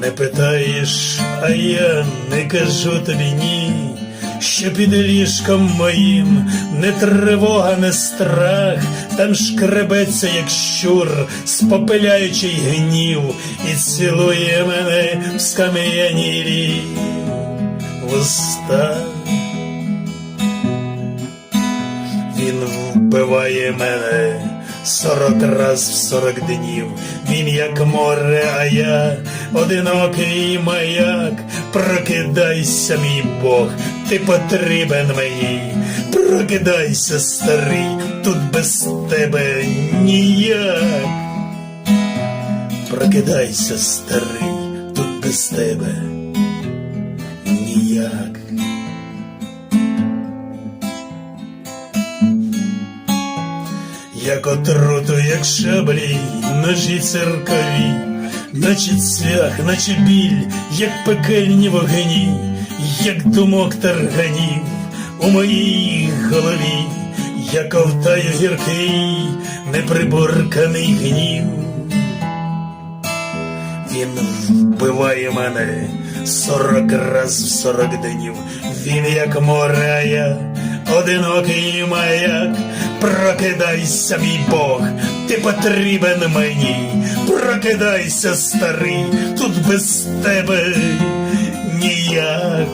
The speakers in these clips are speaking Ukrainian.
Не питаєш, а я не кажу тобі ні, що під ліжком моїм не тривога, не страх, там шкребеться, як щур, спопиляючий гнів, і цілує мене в скам'янілі вуста. Він вбиває мене сорок раз в сорок днів. Він як море, а я одинокий маяк. Прокидайся, мій Бог, ти потрібен мені. Прокидайся, старий, тут без тебе ніяк. Прокидайся, старий, тут без тебе ніяк. Як отруту, як шаблі, ножі церкові, наче цвях, наче біль, як пекельні вогні, як думок тарганів у моїй голові, я ковтаю гіркий, неприборканий гнів. Він вбиває мене сорок раз в сорок днів. Він як море, а я одинокий маяк. Прокидайся, мій Бог, ти потрібен мені, прокидайся, старий, тут без тебе ніяк.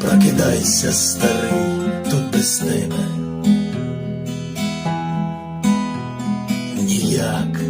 Прокидайся, старий, тут без тебе. Ніяк.